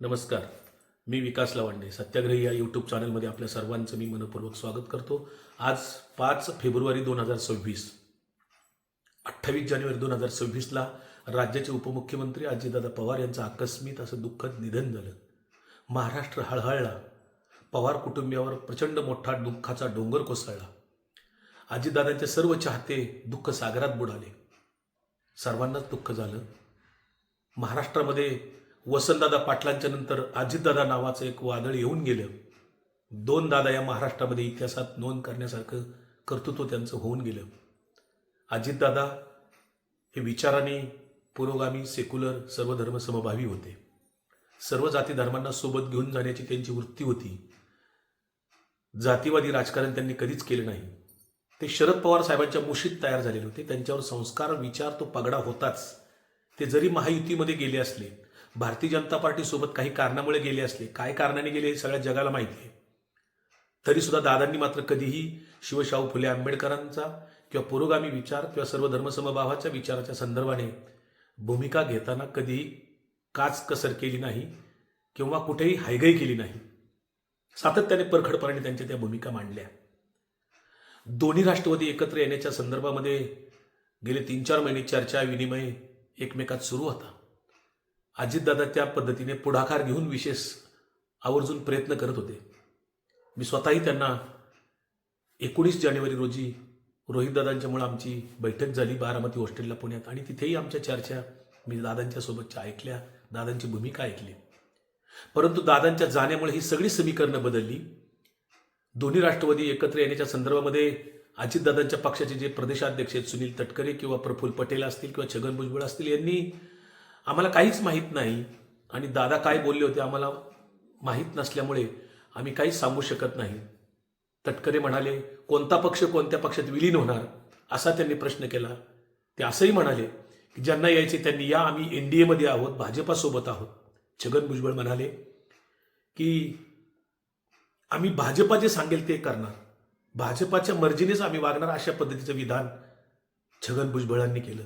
नमस्कार. मी विकास लवांडे सत्याग्रही या यूट्यूब चॅनलमध्ये आपल्या सर्वांचं मी मनपूर्वक स्वागत करतो. आज पाच फेब्रुवारी दोन हजार सव्वीस. अठ्ठावीस जानेवारी दोन हजार सव्वीसला राज्याचे उपमुख्यमंत्री अजितदादा पवार यांचं आकस्मित असं दुःखद निधन झालं. महाराष्ट्र हळहळला. पवार कुटुंबियावर प्रचंड मोठा दुःखाचा डोंगर कोसळला. अजितदादांचे सर्व चाहते दुःख सागरात बुडाले. सर्वांनाच दुःख झालं. महाराष्ट्रामध्ये वसंतदादा पाटलांच्या नंतर अजितदादा नावाचं एक वादळ येऊन गेलं. दोन दादा या महाराष्ट्रामध्ये इतिहासात नोंद करण्यासारखं कर्तृत्व त्यांचं होऊन गेलं. अजितदादा हे विचाराने पुरोगामी सेक्युलर सर्व धर्म समभावी होते. सर्व जाती धर्मांना सोबत घेऊन जाण्याची त्यांची वृत्ती होती. जातीवादी राजकारण त्यांनी कधीच केलं नाही. ते शरद पवार साहेबांच्या मुशीत तयार झालेले होते. त्यांच्यावर संस्कार विचार तो पगडा होताच. ते जरी महायुतीमध्ये गेले असले भारतीय जनता पार्टीसोबत काही कारणामुळे गेले असले काय कारणाने गेले हे सगळ्या जगाला माहिती आहे. तरी सुद्धा दादांनी मात्र कधीही शिवशाहू फुले आंबेडकरांचा किंवा पुरोगामी विचार किंवा सर्व धर्मसमभावाच्या विचाराच्या संदर्भाने भूमिका घेताना कधीही काच कसर केली नाही किंवा कुठेही हायगई केली नाही. सातत्याने परखडपणाने त्यांच्या त्या भूमिका मांडल्या. दोन्ही राष्ट्रवादी एकत्र येण्याच्या संदर्भामध्ये गेले तीन चार महिने चर्चा विनिमय एकमेकात सुरू होता. अजितदादा त्या पद्धतीने पुढाकार घेऊन विशेष आवर्जून प्रयत्न करत होते. मी स्वतःही त्यांना एकोणीस जानेवारी रोजी रोहितदादांच्यामुळे आमची बैठक झाली बारामती हॉस्टेलला पुण्यात आणि तिथेही आमच्या चर्चा मी दादांच्या सोबतच्या ऐकल्या दादांची भूमिका ऐकली. परंतु दादांच्या जाण्यामुळे ही सगळी समीकरणं बदलली. दोन्ही राष्ट्रवादी एकत्र येण्याच्या संदर्भामध्ये अजितदादांच्या पक्षाचे जे प्रदेशाध्यक्ष आहेत सुनील तटकरे किंवा प्रफुल्ल पटेल असतील किंवा छगन भुजबळ असतील यांनी आम्हाला काहीच माहीत नाही. आणि दादा काय बोलले होते आम्हाला माहीत नसल्यामुळे आम्ही काहीच सांगू शकत नाही. तटकरे म्हणाले कोणता पक्ष कोणत्या पक्षात विलीन होणार? असा त्यांनी प्रश्न केला. ते असंही म्हणाले की ज्यांना यायचे त्यांनी या आम्ही एन डी एमध्ये आहोत भाजपासोबत आहोत. छगन भुजबळ म्हणाले की आम्ही भाजपा जे सांगेल ते करणार. भाजपाच्या मर्जीनेच आम्ही वागणार अशा पद्धतीचं विधान छगन भुजबळांनी केलं.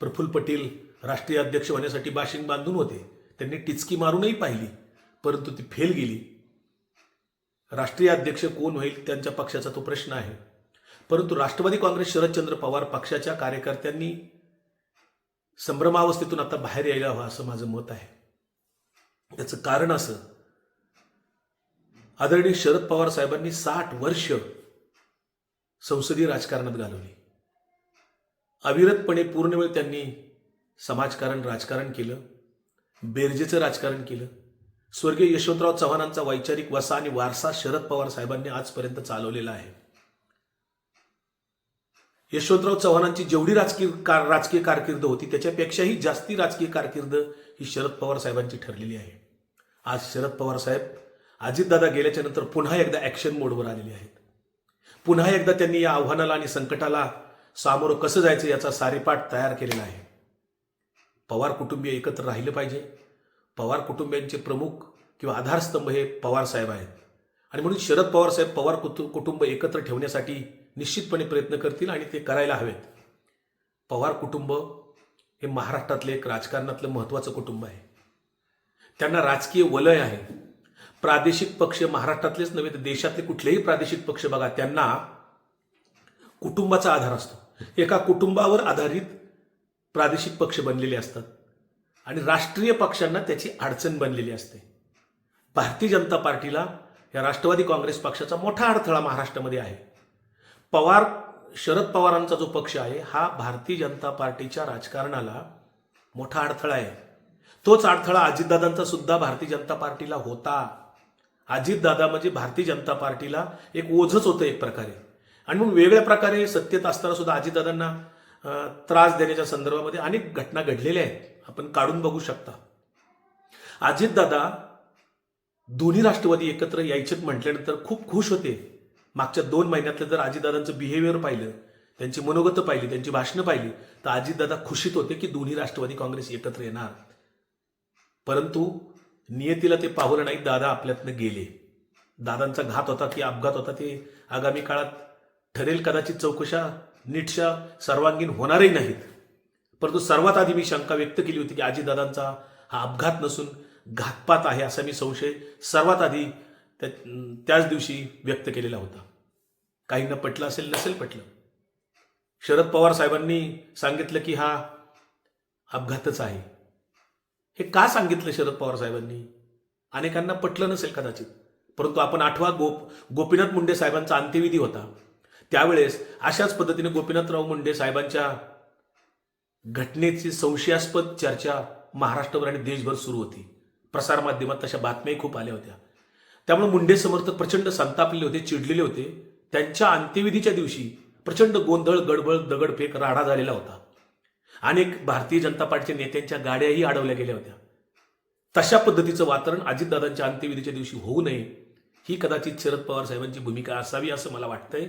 प्रफुल्ल पटेल राष्ट्रीय अध्यक्ष होण्यासाठी बाशिंग बांधून होते. त्यांनी टिचकी मारूनही पाहिली परंतु ती फेल गेली. राष्ट्रीय अध्यक्ष कोण होईल त्यांच्या पक्षाचा तो प्रश्न आहे. परंतु राष्ट्रवादी काँग्रेस शरदचंद्र पवार पक्षाच्या कार्यकर्त्यांनी संभ्रमावस्थेतून आता बाहेर यायला हवं असं माझं मत आहे. याचं कारण असं आदरणीय शरद पवार साहेबांनी साठ वर्ष संसदीय राजकारणात घालवली. अविरतपणे पूर्ण वेळ त्यांनी समाजकारण राजकारण केलं बेरजेचं राजकारण केलं. स्वर्गीय यशवंतराव चव्हाणांचा वैचारिक वसा आणि वारसा शरद पवार साहेबांनी आजपर्यंत चालवलेला आहे. यशवंतराव चव्हाणांची जेवढी राजकीय कार राजकीय कारकीर्द होती त्याच्यापेक्षाही जास्ती राजकीय कारकीर्द ही शरद पवार साहेबांची ठरलेली आहे. आज शरद पवार साहेब अजितदादा गेल्याच्यानंतर पुन्हा एकदा ॲक्शन मोडवर आलेले आहेत. पुन्हा एकदा त्यांनी या आव्हानाला आणि संकटाला सामोरं कसं जायचं याचा सारेपाठ तयार केलेला आहे. पवार कुटुंबीय एकत्र राहिलं पाहिजे. पवार कुटुंबियांचे प्रमुख किंवा आधारस्तंभ हे पवार साहेब आहेत. आणि म्हणून शरद पवार साहेब पवार कुटु कुटुंब एकत्र ठेवण्यासाठी निश्चितपणे प्रयत्न करतील आणि ते करायला हवेत. पवार कुटुंब हे महाराष्ट्रातले एक राजकारणातलं महत्त्वाचं कुटुंब आहे. त्यांना राजकीय वलय आहे. प्रादेशिक पक्ष महाराष्ट्रातलेच नव्हे तर देशातले कुठलेही प्रादेशिक पक्ष बघा त्यांना कुटुंबाचा आधार असतो. एका कुटुंबावर आधारित प्रादेशिक पक्ष बनलेले असतात. आणि राष्ट्रीय पक्षांना त्याची अडचण बनलेली असते. भारतीय जनता पार्टीला या राष्ट्रवादी काँग्रेस पक्षाचा मोठा अडथळा महाराष्ट्रामध्ये आहे. पवार शरद पवारांचा जो पक्ष आहे हा भारतीय जनता पार्टीच्या राजकारणाला मोठा अडथळा आहे. तोच अडथळा अजितदादांचा सुद्धा भारतीय जनता पार्टीला होता. अजितदादा म्हणजे भारतीय जनता पार्टीला एक ओझच होतं एक प्रकारे. आणि म्हणून वेगळ्या प्रकारे सत्तेत असताना सुद्धा अजितदादांना त्रास देण्याच्या संदर्भामध्ये अनेक घटना घडलेल्या आहेत. आपण काढून बघू शकता. अजितदादा दोन्ही राष्ट्रवादी एकत्र यायचेत म्हटल्यानंतर खूप खुश होते. मागच्या दोन महिन्यातलं जर अजितदादांचं बिहेवियर पाहिलं त्यांची मनोगत पाहिली त्यांची भाषणं पाहिली तर अजितदादा खुशीत होते की दोन्ही राष्ट्रवादी काँग्रेस एकत्र येणार. परंतु नियतीला ते पाहुलं नाही दादा आपल्यातनं गेले. दादांचा घात होता की अपघात होता ते आगामी काळात ठरेल कदाचित चौकशा. नीटशा सर्वांगीण होणारही नाहीत. परंतु सर्वात आधी मी शंका व्यक्त केली होती की आजीदादांचा हा अपघात नसून घातपात आहे असा मी संशय सर्वात आधी त्या त्याच दिवशी व्यक्त केलेला होता. काहींना पटलं असेल नसेल पटलं. शरद पवार साहेबांनी सांगितलं की हा अपघातच आहे. हे का सांगितलं शरद पवार साहेबांनी? अनेकांना पटलं नसेल कदाचित. परंतु आपण आठवा गोप गोपीनाथ मुंडे साहेबांचा अंत्यविधी होता. त्यावेळेस अशाच पद्धतीने गोपीनाथराव मुंडे साहेबांच्या घटनेची संशयास्पद चर्चा महाराष्ट्रभर आणि देशभर सुरू होती. प्रसारमाध्यमात तशा बातम्याही खूप आल्या होत्या. त्यामुळे मुंडे समर्थक प्रचंड संतापलेले होते चिडलेले होते. त्यांच्या अंत्यविधीच्या दिवशी प्रचंड गोंधळ गडबड दगडफेक राडा झालेला होता. अनेक भारतीय जनता पार्टीच्या नेत्यांच्या गाड्याही अडवल्या गेल्या होत्या. तशा पद्धतीचं वातावरण अजितदादांच्या अंत्यविधीच्या दिवशी होऊ नये ही कदाचित शरद पवार साहेबांची भूमिका असावी असं मला वाटतंय.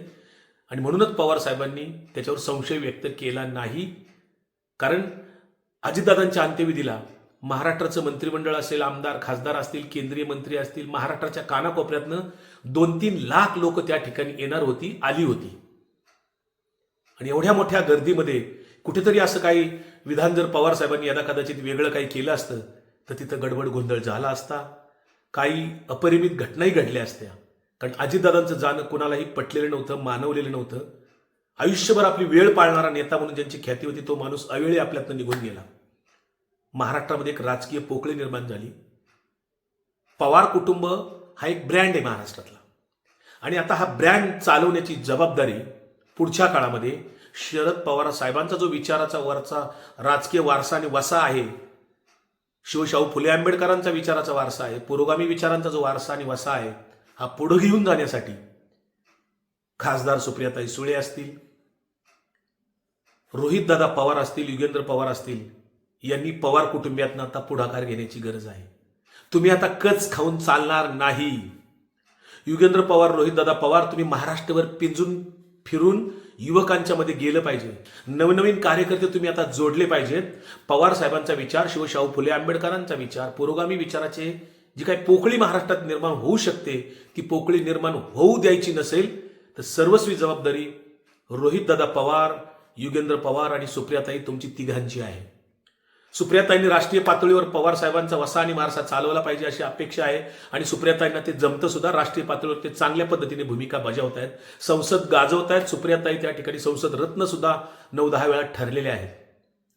आणि म्हणूनच पवार साहेबांनी त्याच्यावर संशय व्यक्त केला नाही. कारण अजितदादांच्या अंत्यविधीला महाराष्ट्राचं मंत्रिमंडळ असेल आमदार खासदार असतील केंद्रीय मंत्री असतील महाराष्ट्राच्या कानाकोपऱ्यातनं दोन तीन लाख लोक त्या ठिकाणी येणार होती आली होती. आणि एवढ्या मोठ्या गर्दीमध्ये कुठेतरी असं काही विधान जर पवार साहेबांनी यदा कदाचित वेगळं काही केलं असतं तर तिथं गडबड गोंधळ झाला असता. काही अपरिमित घटनाही घडल्या असत्या. कारण अजितदादांचं जाणं कोणालाही पटलेलं नव्हतं मानवलेलं नव्हतं. आयुष्यभर आपली वेळ पाळणारा नेता म्हणून ज्यांची ख्याती होती तो माणूस अवेळी आपल्यातनं निघून गेला. महाराष्ट्रामध्ये एक राजकीय पोकळी निर्माण झाली. पवार कुटुंब हा एक ब्रँड आहे महाराष्ट्रातला. आणि आता हा ब्रँड चालवण्याची जबाबदारी पुढच्या काळामध्ये शरद पवार साहेबांचा जो विचाराचा वरचा राजकीय वारसा आणि वसा आहे शिवशाहू फुले आंबेडकरांचा विचाराचा वारसा आहे पुरोगामी विचारांचा जो वारसा आणि वसा आहे हा पुढं घेऊन जाण्यासाठी खासदार सुप्रियाताई सुळे असतील रोहितदादा पवार असतील युगेंद्र पवार असतील यांनी पवार कुटुंबियातनं आता पुढाकार घेण्याची गरज आहे. तुम्ही आता कच खाऊन चालणार नाही. युगेंद्र पवार रोहितदादा पवार तुम्ही महाराष्ट्रभर पिंजून फिरून युवकांच्या मध्ये गेलं पाहिजे. नवनवीन कार्यकर्ते तुम्ही आता जोडले पाहिजेत. पवार साहेबांचा विचार शिवशाहू फुले आंबेडकरांचा विचार पुरोगामी विचाराचे जी काही पोकळी महाराष्ट्रात निर्माण होऊ शकते ती पोकळी निर्माण होऊ द्यायची नसेल तर सर्वस्वी जबाबदारी रोहितदादा पवार युगेंद्र पवार आणि सुप्रियाताई तुमची तिघांची आहे. सुप्रियाताईंनी राष्ट्रीय पातळीवर पवार साहेबांचा वसा आणि मारसा चालवला पाहिजे अशी अपेक्षा आहे आणि सुप्रियाताईंना ते जमतं सुद्धा राष्ट्रीय पातळीवर ते चांगल्या पद्धतीने भूमिका बजावत आहेत. संसद गाजवत आहेत सुप्रियाताई त्या ठिकाणी संसद रत्न सुद्धा नऊ दहा वेळा ठरलेले आहेत.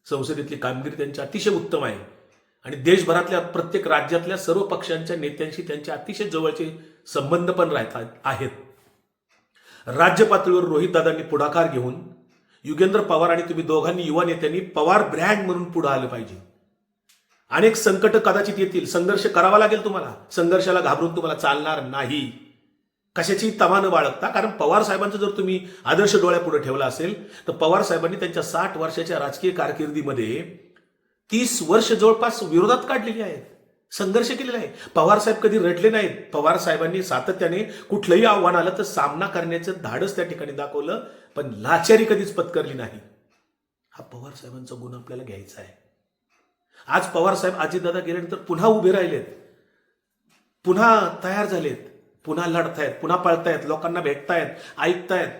संसदेतली कामगिरी त्यांची अतिशय उत्तम आहे. आणि देशभरातल्या प्रत्येक राज्यातल्या सर्व पक्षांच्या नेत्यांशी त्यांचे अतिशय जवळचे संबंध पण राहतात आहेत. राज्य पातळीवर रोहितदादांनी पुढाकार घेऊन युगेंद्र पवार आणि तुम्ही दोघांनी युवा नेत्यांनी पवार ब्रँड म्हणून पुढे आलं पाहिजे. अनेक संकट कदाचित येतील. संघर्ष करावा लागेल तुम्हाला. संघर्षाला घाबरून तुम्हाला चालणार नाही. कशाची तमा न बाळगता. कारण पवार साहेबांचं जर तुम्ही आदर्श डोळ्यापुढे ठेवला असेल तर पवार साहेबांनी त्यांच्या साठ वर्षाच्या राजकीय कारकिर्दीमध्ये तीस वर्ष जवळपास विरोधात काढलेली आहेत. संघर्ष केलेला आहे. पवार साहेब कधी रडले नाहीत. पवार साहेबांनी सातत्याने कुठलंही आव्हान आलं तर सामना करण्याचं धाडस त्या ठिकाणी दाखवलं पण लाचारी कधीच पत्करली नाही. हा पवार साहेबांचा गुण आपल्याला घ्यायचा आहे. आज पवार साहेब अजितदादा गेल्यानंतर पुन्हा उभे राहिलेत. पुन्हा तयार झालेत. पुन्हा लढतायत. पुन्हा पळतायत. लोकांना भेटतायत. ऐकतायत.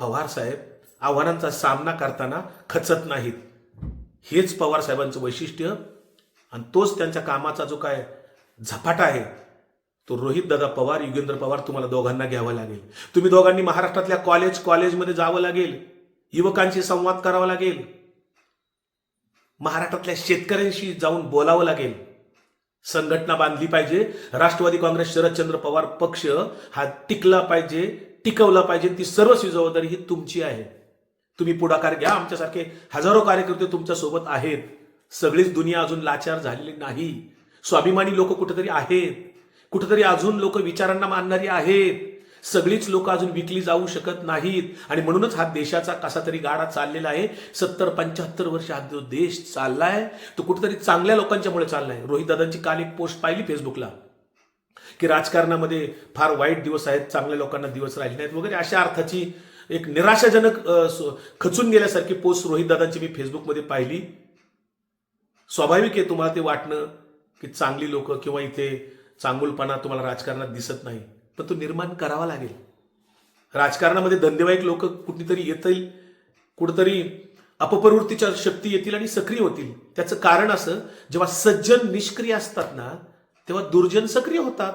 पवार साहेब आव्हानांचा सामना करताना खचत नाहीत. हेच पवार साहेबांचं वैशिष्ट्य. आणि तोच त्यांच्या कामाचा जो काय झपाटा आहे तो रोहित दादा पवार युगेंद्र पवार तुम्हाला दोघांना घ्यावा लागेल. तुम्ही दोघांनी महाराष्ट्रातल्या कॉलेज कॉलेजमध्ये जावं लागेल. युवकांशी संवाद करावा लागेल. महाराष्ट्रातल्या शेतकऱ्यांशी जाऊन बोलावं लागेल. संघटना बांधली पाहिजे. राष्ट्रवादी काँग्रेस शरदचंद्र पवार पक्ष हा टिकला पाहिजे टिकवला पाहिजे ती सर्वस्वी जबाबदारी ही तुमची आहे. तुम्ही पुढाकार घ्या. आमच्यासारखे हजारो कार्यकर्ते तुमच्यासोबत आहेत. सगळीच दुनिया अजून लाचार झालेली नाही. स्वाभिमानी लोक कुठेतरी आहेत. कुठेतरी अजून लोक विचारांना मानणारी आहेत. सगळीच लोक अजून विकली जाऊ शकत नाहीत. आणि म्हणूनच हा देशाचा कसा तरी गाडा चाललेला आहे. सत्तर पंच्याहत्तर वर्ष हा जो देश चाललाय तो कुठेतरी चांगल्या लोकांच्यामुळे चाललाय. रोहित दादांची काल एक पोस्ट पाहिली फेसबुकला की राजकारणामध्ये फार वाईट दिवस आहेत चांगल्या लोकांना दिवस राहिले नाहीत वगैरे अशा अर्थाची एक निराशाजनक खचून गेल्यासारखी पोस्ट रोहित दादांची मी फेसबुकमध्ये पाहिली. स्वाभाविक आहे तुम्हाला ते वाटणं की चांगली लोक किंवा इथे चांगुलपणा तुम्हाला राजकारणात दिसत नाही पण तो निर्माण करावा लागेल. राजकारणामध्ये धंदेवाईक लोक कुठेतरी येतील कुठेतरी अपप्रवृत्तीच्या शक्ती येतील आणि सक्रिय होतील. त्याचं कारण असं जेव्हा सज्जन निष्क्रिय असतात ना तेव्हा दुर्जन सक्रिय होतात.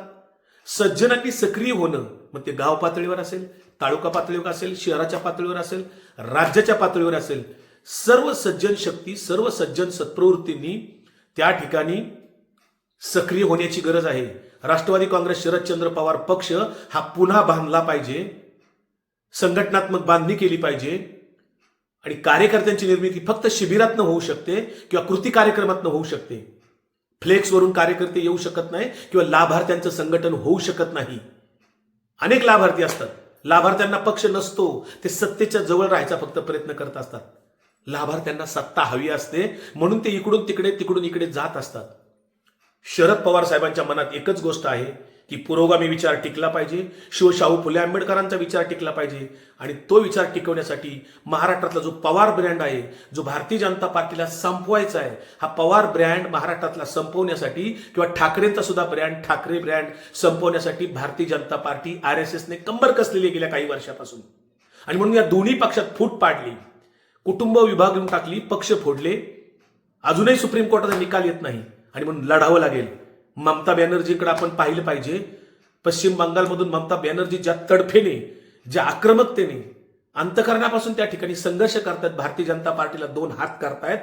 सज्जनांनी सक्रिय होणं मग ते गाव पातळीवर असेल तालुका पातळीवर असेल शहराच्या पातळीवर असेल राज्याच्या पातळीवर असेल सर्व सज्जन शक्ती सर्व सज्जन सत्प्रवृत्तींनी त्या ठिकाणी सक्रिय होण्याची गरज आहे. राष्ट्रवादी काँग्रेस शरदचंद्र पवार पक्ष हा पुन्हा बांधला पाहिजे संघटनात्मक बांधणी केली पाहिजे आणि कार्यकर्त्यांची निर्मिती फक्त शिबिरातनं होऊ शकते किंवा कृती कार्यक्रमातनं होऊ शकते. फ्लेक्सवरून कार्यकर्ते येऊ शकत नाही किंवा लाभार्थ्यांचं संघटन होऊ शकत नाही. अनेक लाभार्थी असतात. लाभार्थ्यांना पक्ष नसतो ते सत्तेच्या जवळ राहायचा फक्त प्रयत्न करत असतात. लाभार्थ्यांना सत्ता हवी असते म्हणून ते इकडून तिकडे तिकडून इकडे जात असतात. शरद पवार साहेबांच्या मनात एकच गोष्ट आहे की पुरोगामी विचार टिकला पाहिजे शिवशाहू फुले आंबेडकरांचा विचार टिकला पाहिजे आणि तो विचार टिकवण्यासाठी महाराष्ट्रातला जो पवार ब्रँड आहे जो भारतीय जनता पार्टीला संपवायचा आहे हा पवार ब्रँड महाराष्ट्रातला संपवण्यासाठी किंवा ठाकरेंचा सुद्धा ब्रँड ठाकरे ब्रँड संपवण्यासाठी Bharatiya Janata party R S एसने कंबर कसलेली गेल्या काही वर्षापासून. आणि म्हणून या दोन्ही पक्षात फूट पाडली. कुटुंब विभाग घेऊन टाकली पक्ष फोडले. अजूनही सुप्रीम कोर्टाचा निकाल येत नाही. आणि म्हणून लढावं लागेल. ममता बॅनर्जीकडे आपण पाहिलं पाहिजे. पश्चिम बंगालमधून ममता बॅनर्जी ज्या तडफेने ज्या आक्रमकतेने अंतकरणापासून त्या ठिकाणी संघर्ष करतायत भारतीय जनता पार्टीला दोन हात करतायत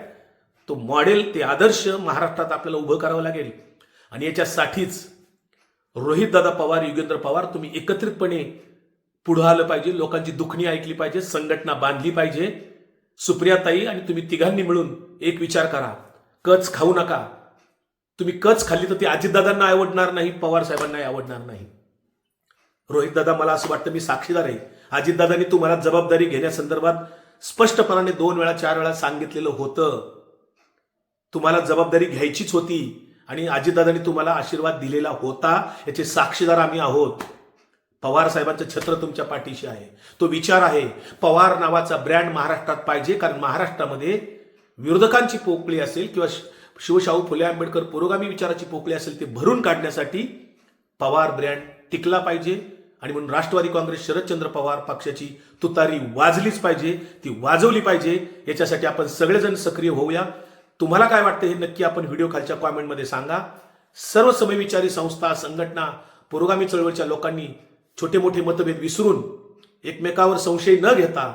तो मॉडेल ते आदर्श महाराष्ट्रात आपल्याला उभं करावं लागेल. आणि याच्यासाठीच रोहितदादा पवार युगेंद्र पवार तुम्ही एकत्रितपणे पुढं आलं पाहिजे लोकांची दुखणी ऐकली पाहिजे संघटना बांधली पाहिजे. सुप्रियाताई आणि तुम्ही तिघांनी मिळून एक विचार करा. कच खाऊ नका. तुम्ही कच खाल्ली तर ती अजितदादांना आवडणार नाही पवार साहेबांनाही आवडणार नाही. रोहितदादा मला असं वाटतं मी साक्षीदार आहे. अजितदादांनी तुम्हाला जबाबदारी घेण्यासंदर्भात स्पष्टपणाने दोन वेळा चार वेळा सांगितलेलं होतं. तुम्हाला जबाबदारी घ्यायचीच होती आणि अजितदादांनी तुम्हाला आशीर्वाद दिलेला होता. याचे साक्षीदार आम्ही आहोत. पवार साहेबांचं छत्र तुमच्या पाठीशी आहे. तो विचार आहे पवार नावाचा ब्रँड महाराष्ट्रात पाहिजे कारण महाराष्ट्रामध्ये विरोधकांची पोकळी असेल किंवा श- शिवशाहू फुले आंबेडकर पुरोगामी विचाराची पोकळी असेल ते भरून काढण्यासाठी पवार ब्रँड टिकला पाहिजे. आणि म्हणून राष्ट्रवादी काँग्रेस शरदचंद्र पवार पक्षाची तुतारी वाजलीच पाहिजे. ती वाजवली पाहिजे. याच्यासाठी आपण सगळेजण सक्रिय होऊया. तुम्हाला काय वाटतं हे नक्की आपण व्हिडिओ खालच्या कॉमेंटमध्ये सांगा. सर्व समविचारी संस्था संघटना पुरोगामी चळवळीच्या लोकांनी छोटे मोठे मतभेद विसरून एकमेकावर संशय न घेता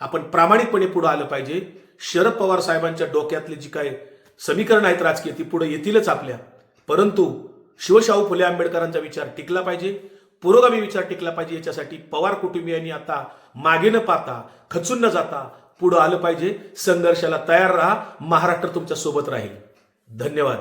आपण प्रामाणिकपणे पुढे आलं पाहिजे. शरद पवार साहेबांच्या डोक्यातले जी काय समीकरण आहेत राजकीय ती पुढे येतीलच आपल्या. परंतु शिवशाहू फुले आंबेडकरांचा विचार टिकला पाहिजे. पुरोगामी विचार टिकला पाहिजे. याच्यासाठी पवार कुटुंबियांनी आता मागे न पाहता खचून न जाता पुढं आलं पाहिजे. संघर्षाला तयार राहा. महाराष्ट्र तुमच्यासोबत राहील. धन्यवाद.